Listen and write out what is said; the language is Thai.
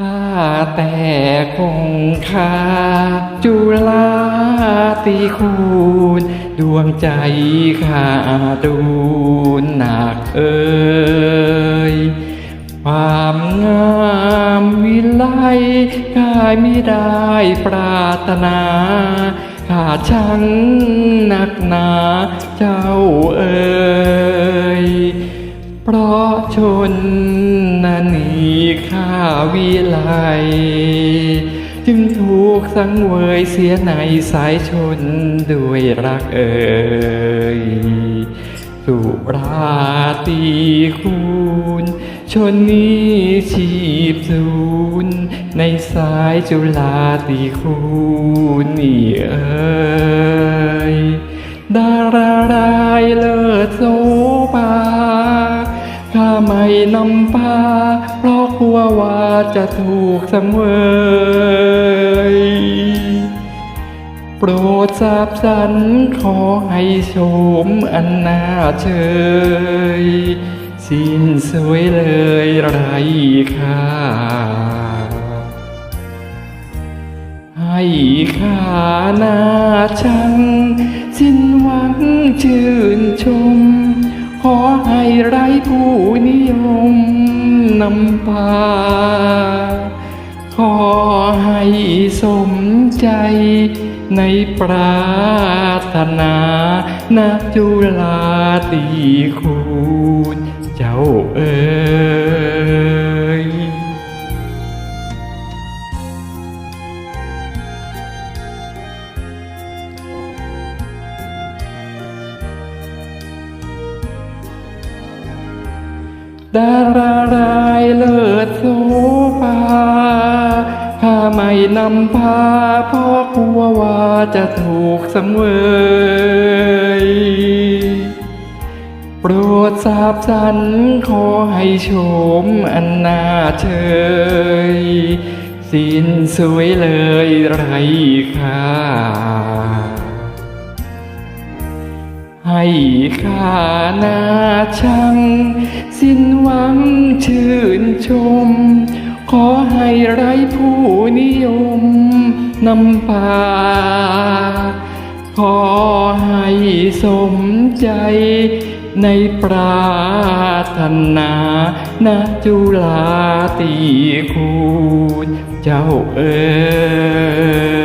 ข้าแต่คงคาจุลาตีคูณ ดวงใจข้าดูหนักเอ่ยความงามวิไลกายไม่ได้ปรารถนาข้าช่างหนักหนาเจ้าเอ่ย เพราะชนนันนีข้าวิไลจึงถูกสังเวยเสียในสายชนด้วยรักเอ่ยสุราตีคูณชนนี้ชีพศูนย์ในสายจุฬาตีคูณนี่เอ่ย นำพาเพราะกลัวว่าจะถูกสังเวยโปรดทราบสันขอให้ชมอันน่าเชย สิ้นสวยเลยไรค่าให้ข้าหน้าชังสิ้นหวังชื่นชม ขอให้ไร้ผู้นิยมนำพา ขอให้สมใจในปรารถนานาจุลาตีคูณเจ้าเอ๋ย ดารารายเลิศโสภาข้าไม่นำพาเพราะกลัวว่าจะถูกสังเวยโปรดทราบสันขอให้ชมอันน่าเชยสิ้นสวยเลยไรค่า ให้ข้าหน้าชังสิ้นหวังชื่นชม ขอให้ไร้ผู้นิยมนำพาขอให้สมใจในปราถนานาจุลาตีคูณเจ้าเอ๋ย